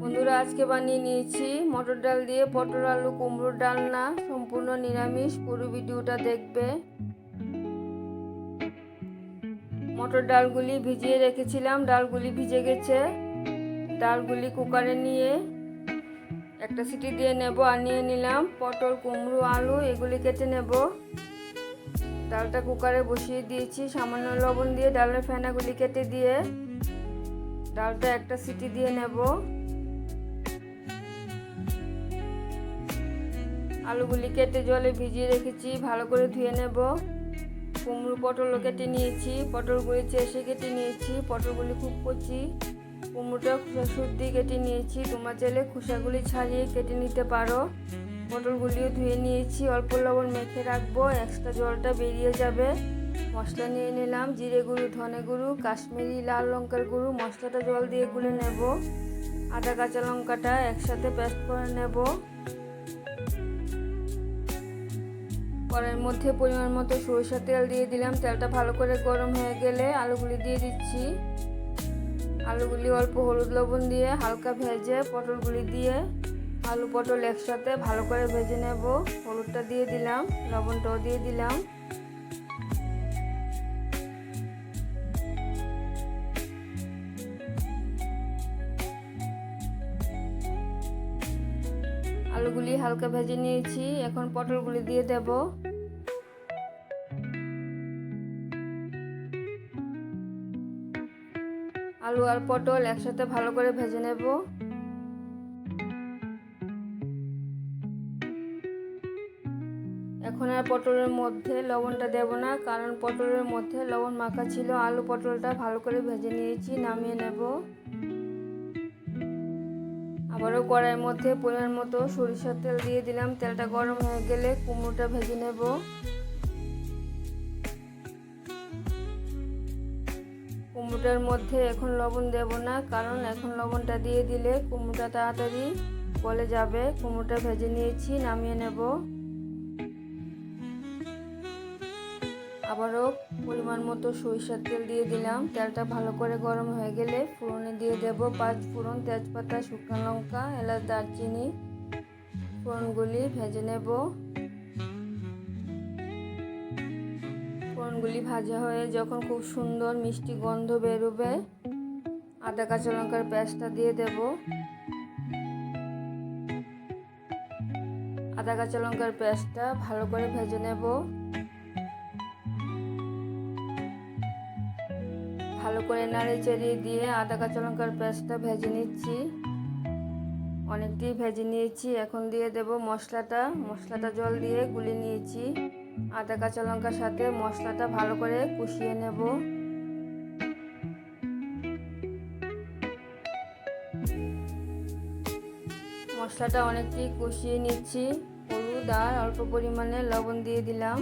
বন্ধুরা, আজকে বানিয়ে নিয়েছি মটর ডাল দিয়ে পটল, আলু, কুমড়োর ডালনা সম্পূর্ণ নিরামিষ। পুরো ভিডিওটা দেখবে। মটর ডালগুলি ভিজিয়ে রেখেছিলাম। ডালগুলি ভিজে গেছে। ডালগুলি কুকারে নিয়ে একটা সিটি দিয়ে নেব, আর নিয়ে নিলাম পটল, কুমড়ো, আলু, এগুলি কেটে নেব। ডালটা কুকারে বসিয়ে দিয়েছি, সামান্য লবণ দিয়ে। ডালের ফেনাগুলি কেটে দিয়ে ডালটা একটা সিটি দিয়ে নেব। আলুগুলি কেটে জলে ভিজিয়ে রেখেছি, ভালো করে ধুয়ে নেব। কুমড়ো পটলও কেটে নিয়েছি, পটলগুলি চেষে কেটে নিয়েছি, পটলগুলি খুব কচি। কুমড়োটা খোসা শুদ্ধি কেটে নিয়েছি, তোমার চাইলে খোসাগুলি ছাড়িয়ে কেটে নিতে পারো। পটলগুলিও ধুয়ে নিয়েছি, অল্প লবণ মেখে রাখব এক্সট্রা জলটা বেরিয়ে যাবে। মশলা নিয়ে নিলাম, জিরে গুঁড়ো, ধনে গুঁড়ো, কাশ্মীরি লাল লঙ্কার গুঁড়ো, মশলাটা জল দিয়ে গুলে নেব। আদা, কাঁচা লঙ্কাটা একসাথে পেস্ট করে নেব। কড়াইয়ের মধ্যে পরিমাণ মতো সরিষা তেল দিয়ে দিলাম। তেলটা ভালো করে গরম হয়ে গেলে আলুগুলি দিয়ে দিচ্ছি। আলুগুলি অল্প হলুদ লবণ দিয়ে হালকা ভেজে পটলগুলি দিয়ে আলু পটল একসাথে ভালো করে ভেজে নেব। হলুদটা দিয়ে দিলাম, লবণটাও দিয়ে দিলাম। আলুগুলি হালকা ভেজে নিয়েছি। এখন পটলগুলি দিয়ে দেব। আলু আর পটল একসাথে ভালো করে ভেজে নেব। এখন আর পটলের মধ্যে লবণটা দেব না, কারণ পটলের মধ্যে লবণ মাখা ছিল। আলু পটলটা ভালো করে ভেজে নিয়েছি, নামিয়ে নেব। আবারও কড়াইয়ের মধ্যে পরিমাণ মতো সরিষার তেল দিয়ে দিলাম। তেলটা গরম হয়ে গেলে কুমড়োটা ভেজে নেব। কুমড়োটার মধ্যে এখন লবণ দেব না, কারণ এখন লবণটা দিয়ে দিলে কুমড়োটা তাড়াতাড়ি গলে যাবে। কুমড়োটা ভেজে নিয়েছি, নামিয়ে নেব। আবারও পরিমাণ মতো সরিষার তেল দিয়ে দিলাম। তেলটা ভালো করে গরম হয়ে গেলে ফোড়নে দিয়ে দেব পাঁচ ফোড়ন তেজপাতা, শুকনো লঙ্কা, এলাচ, দারচিনি। ফোড়নগুলি ভেজে নেব। ফোড়নগুলি ভাজা হয়ে যখন খুব সুন্দর মিষ্টি গন্ধ বেরোবে, আদা, কাঁচা লঙ্কার পেঁয়াজটা দিয়ে দেব। আদা, কাঁচা লঙ্কার পেঁয়াজটা ভালো করে ভেজে নেব। ভালো করে নাড়ে চাড়িয়ে দিয়ে আদা, কাঁচা লঙ্কার পেঁয়াজটা ভেজে নিচ্ছি। অনেকটাই ভেজে নিয়েছি, এখন দিয়ে দেব মশলাটা। মশলাটা জল দিয়ে গুলে নিয়েছি। আদা, কাঁচা লঙ্কার সাথে মশলাটা ভালো করে কষিয়ে নেব। মশলাটা অনেকটাই কষিয়ে নিচ্ছি। হলুদ আর অল্প পরিমাণে লবণ দিয়ে দিলাম।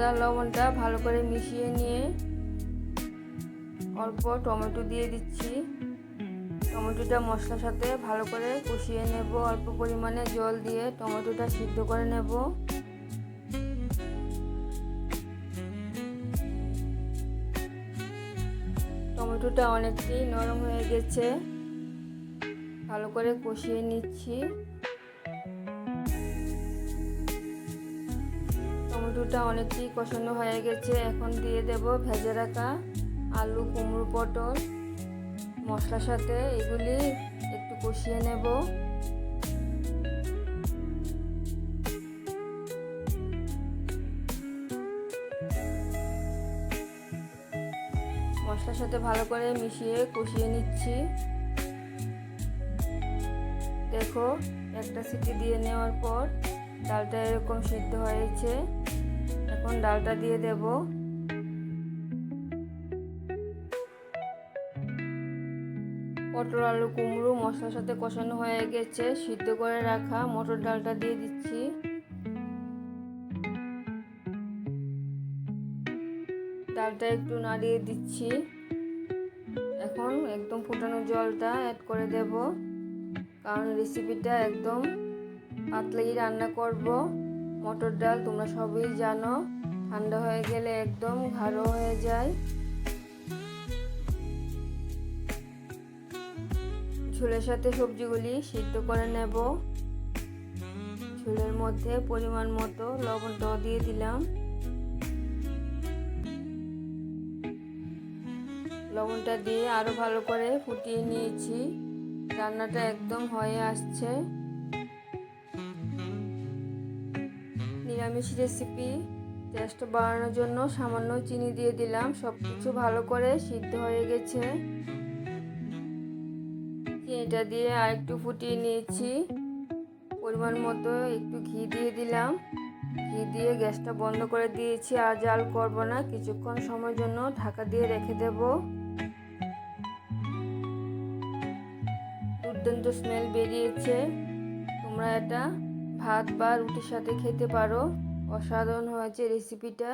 আর লবণটা ভালো করে মিশিয়ে নিয়ে অল্প টমেটো দিয়ে দিচ্ছি। টমেটোটা মশলার সাথে ভালো করে কষিয়ে নেব। অল্প পরিমাণে জল দিয়ে টমেটোটা সিদ্ধ করে নেব। টমেটোটা অনেকটাই নরম হয়ে গেছে। ভালো করে কষিয়ে নিচ্ছি। টমেটোটা অনেকটাই কষানো হয়ে গেছে। এখন দিয়ে দেব ভেজে রাখা আলু, কুমড়ো, পটল। মশলার সাথে এগুলি একটু কষিয়ে নেব। মশলার সাথে ভালো করে মিশিয়ে কষিয়ে নিচ্ছি। দেখো, একটা সিটি দিয়ে নেওয়ার পর ডালটা এরকম সিদ্ধ হয়েছে। এখন ডালটা দিয়ে দেব। পটল, আলু, কুমড়ো মশলার সাথে কষানো হয়ে গেছে। সিদ্ধ করে রাখা মটর ডালটা দিয়ে দিচ্ছি। ডালটা একটু নাড়িয়ে দিচ্ছি। এখন একদম ফুটানো জলটা অ্যাড করে দেব। কারণ রেসিপিটা একদম পাতলাই রান্না করব। মটর ডাল তোমরা সবই জানো। ঠান্ডা হয়ে গেলে একদম ঘাড়ো হয়ে যায়। ঝোলের সাথে সবজিগুলি সিদ্ধ করে নেব। ঝোলের মধ্যে পরিমাণ মতো লবণটাও দিয়ে দিলাম। লবণটা দিয়ে আরও ভালো করে ফুটিয়ে নিয়েছি। রান্নাটা একদম হয়ে আসছে। নিরামিষ রেসিপি টেস্ট বাড়ানোর জন্য সামান্য চিনি দিয়ে দিলাম। সব কিছু ভালো করে সিদ্ধ হয়ে গেছে। চিনিটা দিয়ে আর একটু ফুটিয়ে নিয়েছি। পরিমাণ মতো একটু ঘি দিয়ে দিলাম। ঘি দিয়ে গ্যাসটা বন্ধ করে দিয়েছি। আর জাল করব না। কিছুক্ষণ সময়ের জন্য ঢাকা দিয়ে রেখে দেব। দুর্দান্ত স্মেল বেরিয়েছে। তোমরা এটা ভাত বা রুটির সাথে খেতে পারো। অসাধারণ হয়েছে রেসিপিটা